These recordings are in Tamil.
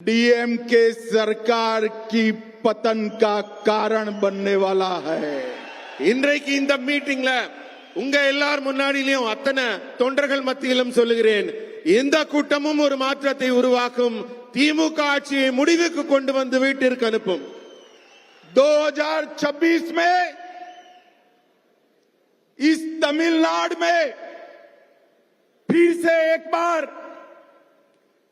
डीएमके सरकार की पतन का कारण बनने वाला है இன்றைக்கு இந்த மீட்டிங்ல உங்க எல்லார் முன்னாடியிலும் அத்தனை தொண்டர்கள் மத்தியிலும் சொல்லுகிறேன் இந்த கூட்டமும் ஒரு மாற்றத்தை உருவாக்கும் திமுக ஆட்சியை முடிவுக்கு கொண்டு வந்து வீட்டிற்கு அனுப்பும் 2026 में इस तमिलनाडु में फिर से एक बार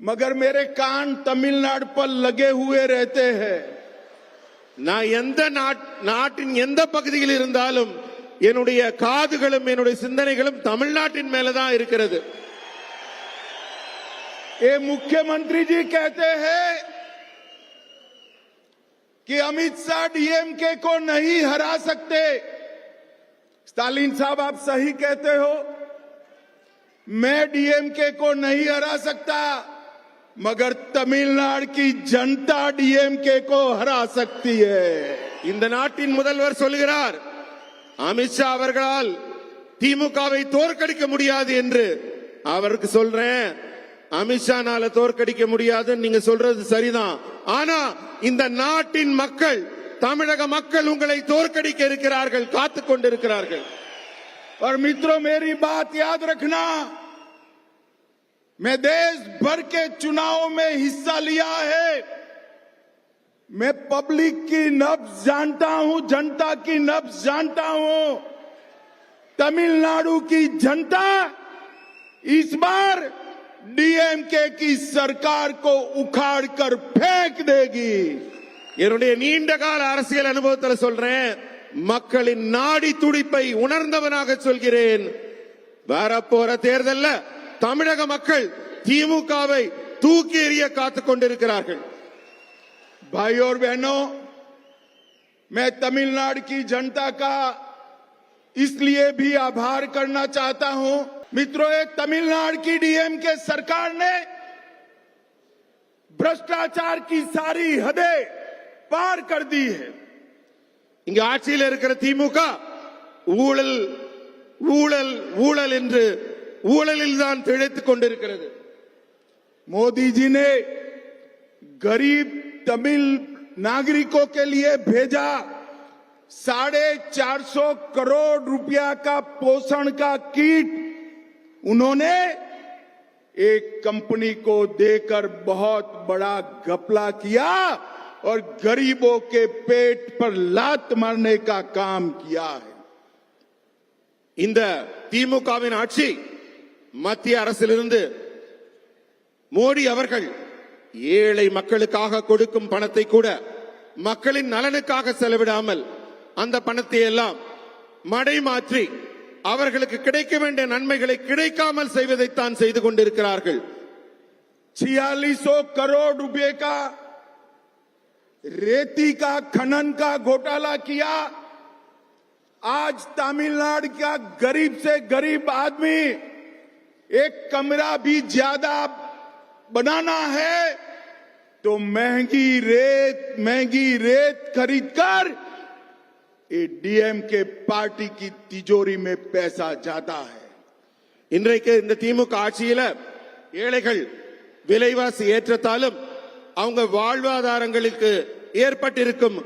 मगर मेरे कान तमिलनाडु पर लगे हुए रहते हैं நான் எந்த நாட்- நாட்டின் எந்த பகுதியில் இருந்தாலும் என்னுடைய காதுகளும் என்னுடைய சிந்தனைகளும் தமிழ்நாட்டின் மேலதான் இருக்கிறது ये मुख्यमंत्री जी कहते हैं कि अमित शाह डीएमके को नहीं हरा सकते स्टालिन साहब आप सही कहते हो मैं डीएमके को नहीं हरा सकता मगर तमिलनाडु की जनता डीएमके को हरा सकती है இந்த நாட்டின் முதல்வர் சொல்கிறார் அமித்ஷா அவர்களால் திமுகவை தோற்கடிக்க முடியாது என்று அவருக்கு சொல்றேன் அமித்ஷானால தோற்கடிக்க முடியாதுன்னு நீங்க சொல்றது சரிதான் ஆனா இந்த நாட்டின் மக்கள் தமிழக மக்கள் உங்களை தோற்கடிக்க இருக்கிறார்கள் காத்து கொண்டிருக்கிறார்கள் और मित्रों मेरी बात याद रखना मैं देश भर के चुनाव में हिस्सा लिया है मैं पब्लिक की नब्ज जानता हूं जनता की नब्ज जानता हूं तमिलनाडु की जनता इस बार डीएमके की सरकार को उखाड़ कर फेंक देगी என்னுடைய நீண்ட கால அரசியல் அனுபவத்தில் சொல்றேன் மக்களின் நாடி துடிப்பை உணர்ந்தவனாக சொல்கிறேன் வரப்போற தேர்தல்ல தமிழக மக்கள் திமுகவை தூக்கி எறிய காத்துக் கொண்டிருக்கிறார்கள் भाई और बहनों मैं तमिलनाडु की जनता का इसलिए भी आभार करना चाहता हूं मित्रों ये तमिलनाडु की डीएम के सरकार ने भ्रष्टाचार की सारी हदें पार कर दी है இங்க ஆட்சியில் இருக்கிற திமுக ஊழல் ஊழல் ஊழல் என்று ஊழலில் தான் திளைத்துக் கொண்டிருக்கிறது मोदी जी ने गरीब तमिल नागरिकों के लिए भेजा साढ़े चार सौ करोड़ रुपया का पोषण का किट उन्होंने एक कंपनी को देकर बहुत बड़ा घपला किया और गरीबों के पेट पर लात मारने का काम किया है இந்த திமுகவின் ஆட்சி மத்திய அரசிலிருந்து மோடி அவர்கள் ஏழை மக்களுக்காக கொடுக்கும் பணத்தை கூட மக்களின் நலனுக்காக செலவிடாமல் அந்த பணத்தை எல்லாம் மடை மாற்றி அவர்களுக்கு கிடைக்க வேண்டிய நன்மைகளை கிடைக்காமல் செய்வதைத்தான் செய்து கொண்டிருக்கிறார்கள் छियालीस सौ करोड़ रुपए का रेती का खनन का घोटाला किया आज तमिलनाडु का गरीब से गरीब आदमी एक कमरा भी ज्यादा बनाना है तो महंगी रेत महंगी रेत खरीद कर ये डीएम के पार्टी की तिजोरी में पैसा जाता है இன்றைக்கு இந்த திமுக ஆட்சியில ஏழைகள் விலைவாசி ஏற்றத்தாலும் அவங்க வாழ்வாதாரங்களுக்கு ஏற்பட்டிருக்கும்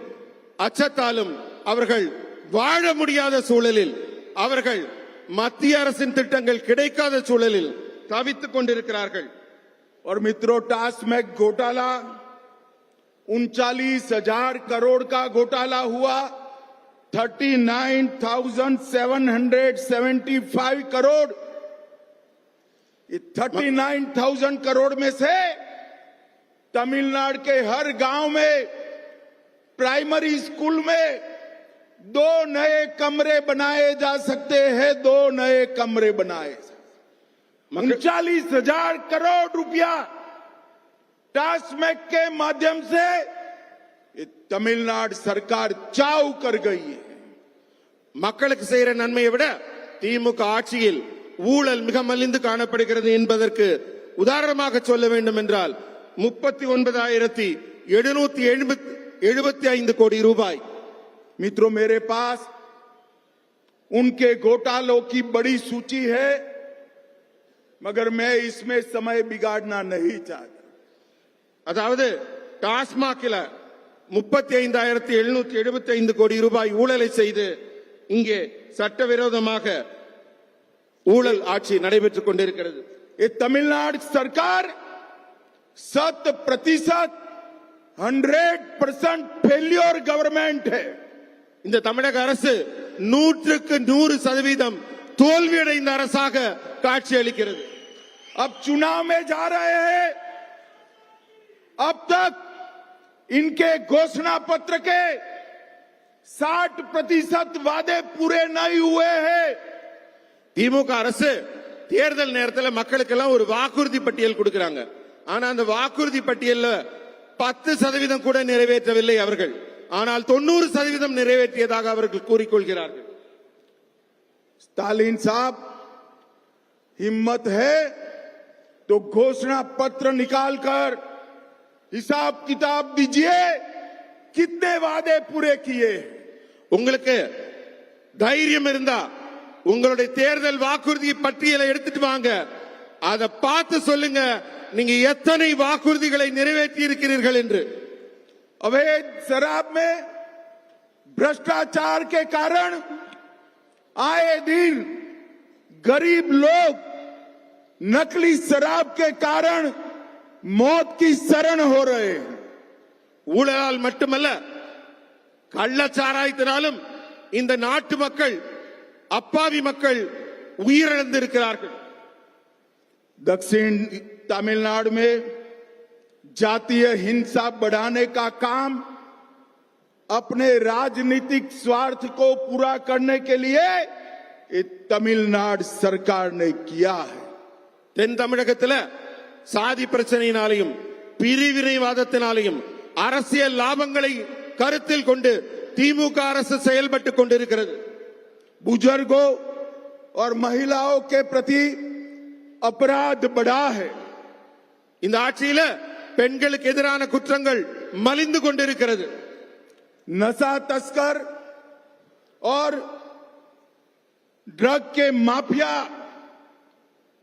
அச்சத்தாலும் அவர்கள் வாழ முடியாத சூழலில் அவர்கள் மத்திய அரசின் திட்டங்கள் கிடைக்காத சூழலில் தவித்துக் கொண்டிருக்கிறார்கள் और मित्रों टास्मैक घोटाला उनचालीस हजार करोड़ का घोटाला हुआ thirty nine thousand seven hundred seventy five crore ये थर्टी नाइन थाउजेंड करोड़ में से तमिलनाडु के हर गांव में प्राइमरी स्कूल में दो नए कमरे बनाए जा सकते हैं दो नए कमरे बनाए उनचालीस हजार करोड़ रुपया टास्मेक के माध्यम से ये तमिलनाडु सरकार चाव कर गई है மக்களுக்கு செய்யற நன்மையை விட திமுக ஆட்சியில் ஊழல் மிக மலிந்து காணப்படுகிறது என்பதற்கு உதாரணமாக சொல்ல வேண்டும் என்றால் முப்பத்தி ஒன்பதாயிரத்தி எழுநூத்தி எழுபத்தி ஐந்து கோடி ரூபாய் मित्रों मेरे पास उनके घोटालों की बड़ी सूची है मगर मैं इसमें समय बिगाड़ना नहीं चाहता அதாவது டாஸ்மாகில முப்பத்தி ஐந்தாயிரத்தி எழுநூத்தி எழுபத்தி ஐந்து கோடி ரூபாய் ஊழலை செய்து இங்கே சட்டவிரோதமாக ஊழல் ஆட்சி நடைபெற்றுக் கொண்டிருக்கிறது ये तमिलनाडु सरकार शत प्रतिशत हंड्रेड परसेंट फेल्योर गवर्नमेंट है இந்த தமிழக அரசு நூற்றுக்கு நூறு சதவீதம் தோல்வியடைந்த அரசாக காட்சி அளிக்கிறது अब चुनाव में जा रहे हैं अब तक इनके घोषणा पत्र के 60 प्रतिशत वादे पूरे नहीं हुए हैं திமுக அரசு தேர்தல் நேரத்தில் மக்களுக்கெல்லாம் ஒரு வாக்குறுதி பட்டியல் கொடுக்கறாங்க ஆனா அந்த வாக்குறுதி பட்டியல்ல பத்து சதவீதம் கூட நிறைவேற்றவில்லை அவர்கள் ஆனால் தொண்ணூறு சதவீதம் நிறைவேற்றியதாக அவர்கள் கூறிக்கொள்கிறார்கள் स्टालिन साहब हिम्मत है तो घोषणा पत्र निकालकर हिसाब किताब दीजिए कितने वादे पूरे किए உங்களுக்கு தைரியம் இருந்தா உங்களுடைய தேர்தல் வாக்குறுதி பட்டியலை எடுத்துட்டு வாங்க அதை பார்த்து சொல்லுங்க நீங்க எத்தனை வாக்குறுதிகளை நிறைவேற்றி இருக்கிறீர்கள் என்று अवैध शराब में भ्रष्टाचार के कारण आए दिन गरीब लोग नकली शराब के कारण मौत की शरण हो रहे हैं ஊழலால் மட்டுமல்ல கள்ளச்சாராயத்தினாலும் இந்த நாட்டு மக்கள் அப்பாவி மக்கள் உயிரிழந்திருக்கிறார்கள் दक्षिण तमिलनाडु में जातीय हिंसा बढ़ाने का काम अपने राजनीतिक स्वार्थ को पूरा करने के लिए ये तमिलनाडु सरकार ने किया है தென் தமிழகத்துல சாதி பிரச்சனையினாலையும் பிரிவினைவாதத்தினாலையும் அரசியல் லாபங்களை கருத்தில் கொண்டு திமுக அரசு செயல்பட்டுக் கொண்டிருக்கிறது बुजुर्गों और महिलाओं के प्रति अपराध बढ़ा है இந்த ஆட்சியில பெண்களுக்கு எதிரான குற்றங்கள் மலிந்து கொண்டிருக்கிறது नशा तस्कर और ड्रग के माफिया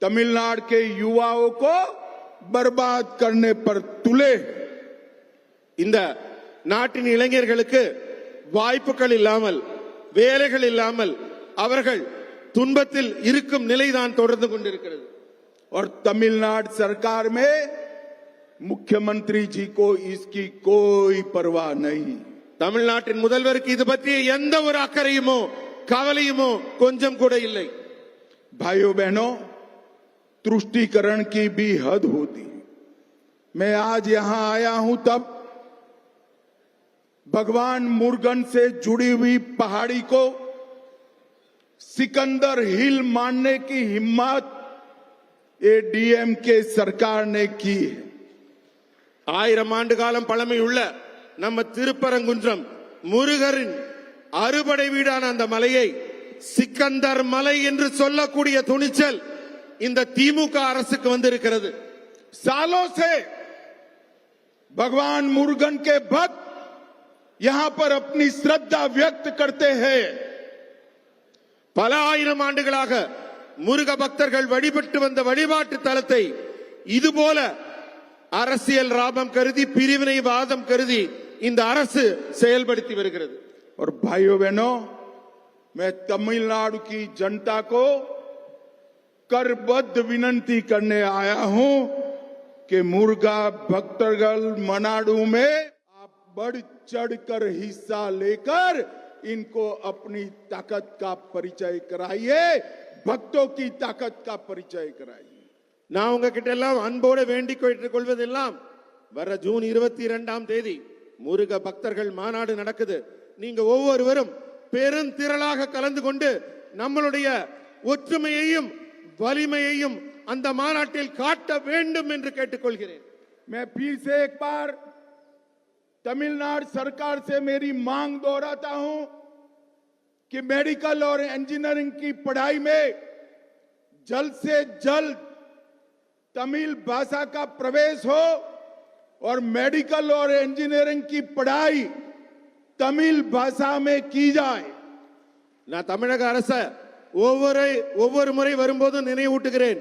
तमिलनाडु के युवाओं को बर्बाद करने पर तुले हैं। இந்த நாட்டின் இளைஞர்களுக்கு வாய்ப்புகள் இல்லாமல் வேலைகள் இல்லாமல் அவர்கள் துன்பத்தில் இருக்கும் நிலைதான் தொடர்ந்து கொண்டிருக்கிறது और तमिलनाडु सरकार में मुख्यमंत्री जी को इसकी कोई परवाह नहीं தமிழ்நாட்டின் முதல்வருக்கு இது பற்றிய எந்த ஒரு அக்கறையுமோ கவலையுமோ கொஞ்சம் கூட இல்லை भाइयों बहनों तुष्टिकरण की भी हद होती है मैं आज यहां आया हूं तब भगवान मुर्गन से जुड़ी हुई पहाड़ी को सिकंदर हिल मानने की हिम्मत ये डीएम के सरकार ने की है ஆயிரம் ஆண்டு காலம் பழமையுள்ள நம்ம திருப்பரங்குன்றம் முருகரின் அறுபடை வீடான அந்த மலையை சிக்கந்தர் மலை என்று சொல்லக்கூடிய துணிச்சல் இந்த திமுக அரசுக்கு வந்திருக்கிறது सालों से भगवान मुर्गन के भक्त यहां पर अपनी श्रद्धा व्यक्त करते हैं பல ஆயிரம் ஆண்டுகளாக முருக பக்தர்கள் வழிபட்டு வந்த வழிபாட்டு தலத்தை இதுபோல அரசியல் லாபம் கருதி பிரிவினை வாதம் கருதி இந்த அரசு செயல்படுத்தி வருகிறது और भाइयों बहनों मैं तमिलनाडु की जनता को करबद्ध विनंती करने आया हूं कि मुर्गा भक्तगल मनाडू में आप बढ़ चढ़कर हिस्सा लेकर इनको अपनी ताकत का परिचय कराइए भक्तों की ताकत का परिचय कराइए நான் உங்ககிட்ட எல்லாம் அன்போடு வேண்டிக் கேட்டுக் கொள்வதெல்லாம் வர ஜூன் இருபத்தி இரண்டாம் தேதி முருக பக்தர்கள் மாநாடு நடக்குது நீங்க ஒவ்வொருவரும் பெருந்திரளாக கலந்து கொண்டு நம்மளுடைய ஒற்றுமையையும் வலிமையையும் அந்த மாநாட்டில் காட்ட வேண்டும் என்று கேட்டுக்கொள்கிறேன் मैं फिर से एक बार तमिलनाडु सरकार से मेरी मांग दोहराता हूं कि मेडिकल और इंजीनियरिंग की पढ़ाई में जल्द से जल्द तमिल भाषा का प्रवेश हो और मेडिकल और इंजीनियरिंग की पढ़ाई तमिल भाषा में की जाए நான் தமிழக அரச ஒவ்வொரு ஒவ்வொரு முறை வரும்போதும் நினைவூட்டுகிறேன்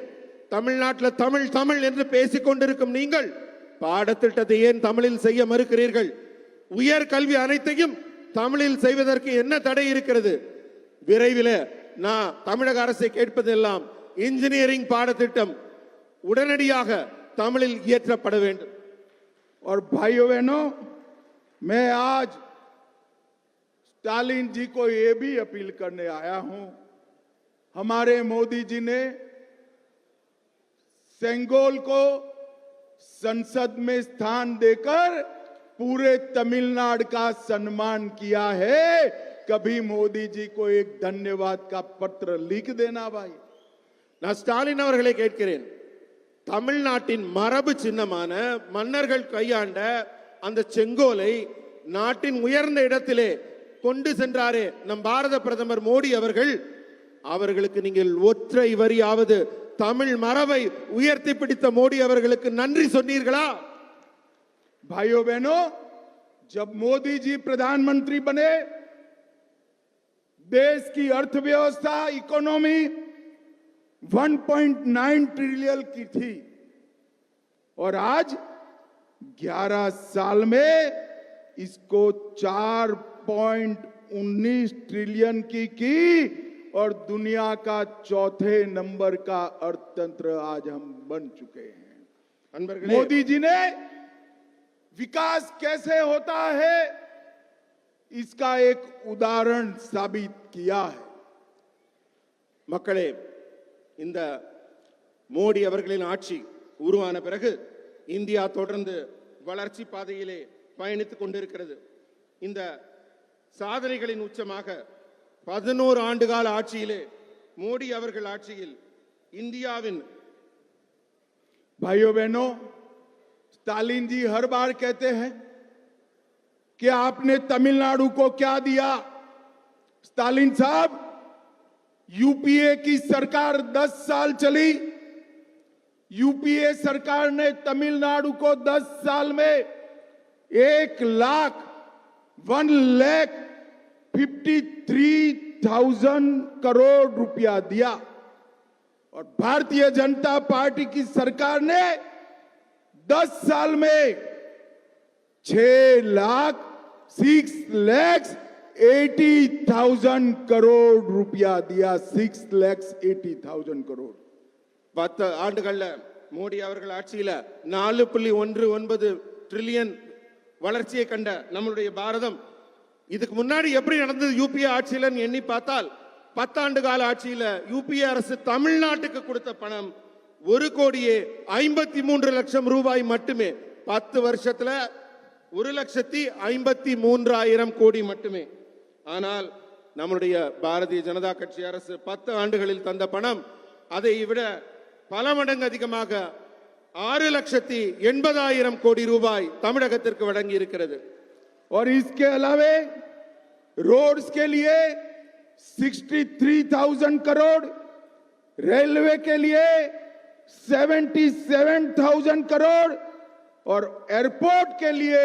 தமிழ்நாட்டில் தமிழ் தமிழ் என்று பேசிக் கொண்டிருக்கும் நீங்கள் பாடத்திட்டத்தை ஏன் தமிழில் செய்ய மறுக்கிறீர்கள் உயர் கல்வி அனைத்தையும் தமிழில் செய்வதற்கு என்ன தடை இருக்கிறது விரைவில் நான் தமிழக அரசை கேட்பதெல்லாம் இன்ஜினியரிங் பாடத்திட்டம் உடனடியாக தமிழில் இயற்றப்பட வேண்டும் और भाइयों बहनों मैं आज स्टालिन जी को ये भी अपील करने आया हूं हमारे मोदी जी ने सेंगोल को संसद में स्थान देकर पूरे तमिलनाडु का सम्मान किया है कभी मोदी जी को एक धन्यवाद का पत्र लिख देना भाई நான் ஸ்டாலின் அவர்களை கேட்கிறேன் தமிழ்நாட்டின் மரபு சின்னமான மன்னர்கள் கையாண்ட அந்த செங்கோலை நாட்டின் உயர்ந்த இடத்திலே கொண்டு சென்றாரே நம் பாரத பிரதமர் மோடி அவர்கள் அவர்களுக்கு நீங்கள் ஒற்றை வரியாவது தமிழ் மரபை உயர்த்தி பிடித்த மோடி அவர்களுக்கு நன்றி சொன்னீர்களா भाइयों बहनों जब मोदी जी प्रधानमंत्री बने देश की अर्थव्यवस्था इकोनॉमी 1.9 ट्रिलियन की थी। और आज 11 साल में इसको 4.19 ट्रिलियन की की और दुनिया का चौथे नंबर का अर्थतंत्र आज हम बन चुके हैं। मोदी जी ने विकास कैसे होता है इसका एक उदाहरण साबित किया है। मकड़े இந்த மோடி அவர்களின் ஆட்சி உருவான பிறகு இந்தியா தொடர்ந்து வளர்ச்சி பாதையிலே பயணித்துக் கொண்டிருக்கிறது இந்த சாதனைகளின் உச்சமாக பதினோரு ஆண்டுகால ஆட்சியிலே மோடி அவர்கள் ஆட்சியில் இந்தியாவின் भाइयों बहनों स्टालिन जी हर बार कहते हैं कि आपने तमिलनाडु को क्या दिया स्टालिन साहब यूपीए की सरकार 10 साल चली। यूपीए सरकार ने तमिलनाडु को 10 साल में एक lakh, one lakh fifty three thousand crore रुपया दिया। और भारतीय जनता पार्टी की सरकार ने 10 साल में छह lakh, six lakhs eighty thousand crore रुपया दिया six lakhs eighty thousand crore பத்து ஆண்டுகள்ல மோடி அவர்கள் ஆட்சியில நாலு புள்ளி ஒன்று ஒன்பது ட்ரில்லியன் வளர்ச்சியை கண்ட நம்மளுடைய பாரதம் இதுக்கு முன்னாடி எப்படி நடந்தது யூபிஏ ஆட்சியிலன்னு எண்ணி பார்த்தால் பத்தாண்டு கால ஆட்சியில யூபிஏ அரசு தமிழ்நாட்டுக்கு கொடுத்த பணம் ஒரு கோடியே ஐம்பத்தி மூன்று லட்சம் ரூபாய் மட்டுமே பத்து வருஷத்துல ஒரு லட்சத்தி ஐம்பத்தி மூன்றாயிரம் கோடி மட்டுமே ஆனால் நம்முடைய பாரதிய ஜனதா கட்சி அரசு பத்து ஆண்டுகளில் தந்த பணம் அதை விட பல மடங்கு அதிகமாக ஆறு லட்சத்தி எண்பதாயிரம் கோடி ரூபாய் தமிழகத்திற்கு வழங்கி இருக்கிறது और इसके अलावे रोड्स के लिए 63,000 करोड़ रेलवे के लिए 77,000 करोड़ और एयरपोर्ट के लिए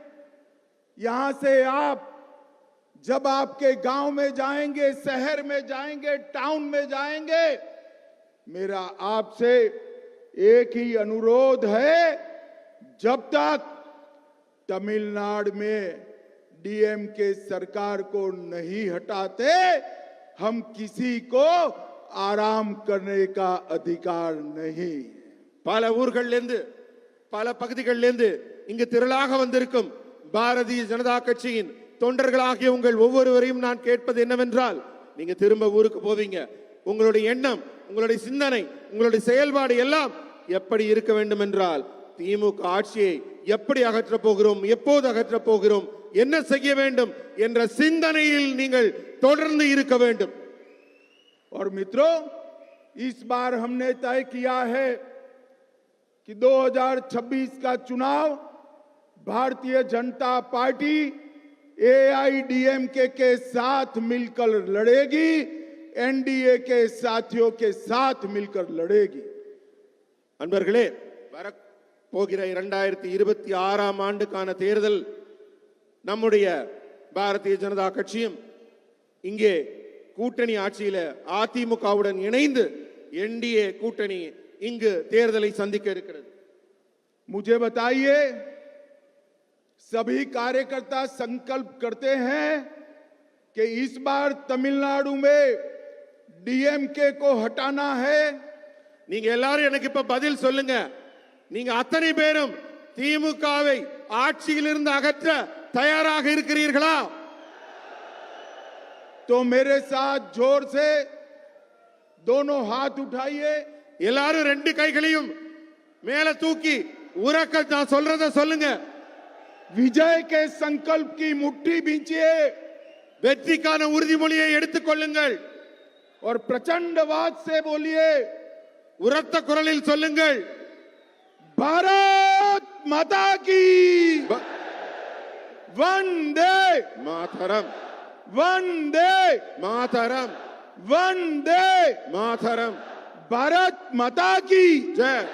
यहां से आप जब आपके गांव में जाएंगे शहर में जाएंगे टाउन में जाएंगे मेरा आपसे एक ही अनुरोध है जब तक तमिलनाडु में डीएम के सरकार को नहीं हटाते हम किसी को आराम करने का अधिकार नहीं பல ஊர்கள்ல இருந்து பல பகுதிகளிலிருந்து இங்கு திரளாக வந்திருக்கும் பாரதிய ஜனதா கட்சியின் தொண்டர்களாகிய உங்கள் ஒவ்வொருவரையும் நான் கேட்பது என்னவென்றால் நீங்க திரும்ப ஊருக்கு போவீங்க உங்களுடைய எண்ணம் உங்களுடைய சிந்தனை உங்களுடைய செயல்பாடு எல்லாம் எப்படி இருக்க வேண்டும் என்றால் திமுக ஆட்சியை எப்படி அகற்றப் போகிறோம் எப்போது அகற்றப் போகிறோம் என்ன செய்ய வேண்டும் என்ற சிந்தனையில் நீங்கள் தொடர்ந்து இருக்க வேண்டும் और मित्रों इस बार हमने तय किया है कि 2026 का चुनाव भारतीय जनता पार्टी एआईडीएमके के साथ मिलकर लड़ेगी एनडीए के साथियों के साथ मिलकर लड़ेगी அன்பர்களே வர போகிற இரண்டாயிரத்தி இருபத்தி ஆறாம் ஆண்டுக்கான தேர்தல் நம்முடைய பாரதிய ஜனதா கட்சியும் இங்கே கூட்டணி ஆட்சியில அதிமுகவுடன் இணைந்து என்டிஏ கூட்டணி இங்கு தேர்தலை சந்திக்க இருக்கிறது मुझे बताइए सभी कार्यकर्ता संकल्प करते हैं कि इस बार तमिलनाडु में डीएमके को हटाना है நீங்க எல்லாரும் எனக்கு இப்ப பதில் சொல்லுங்க நீங்க அத்தனை பேரும் திமுகவை ஆட்சியிலிருந்து அகற்ற தயாராக இருக்கிறீர்களா तो मेरे साथ जोर से दोनों हाथ उठाइए எல்லாரும் ரெண்டு கைகளையும் மேல தூக்கி உறக்க நான் சொல்றத சொல்லுங்க விஜய் கே சங்கல் கி முட்டி பீஞ்சியே வெற்றிக்கான உறுதிமொழியை எடுத்துக் கொள்ளுங்கள். ஒரு பிரச்சண்ட வாத்சே போலியே. உரத்த குரலில் சொல்லுங்கள். பாரத் மாதா கி. வந்தே. மாதரம். வந்தே. மாதரம். வந்தே. மாதரம். பாரத் மதா கி. ஜெய்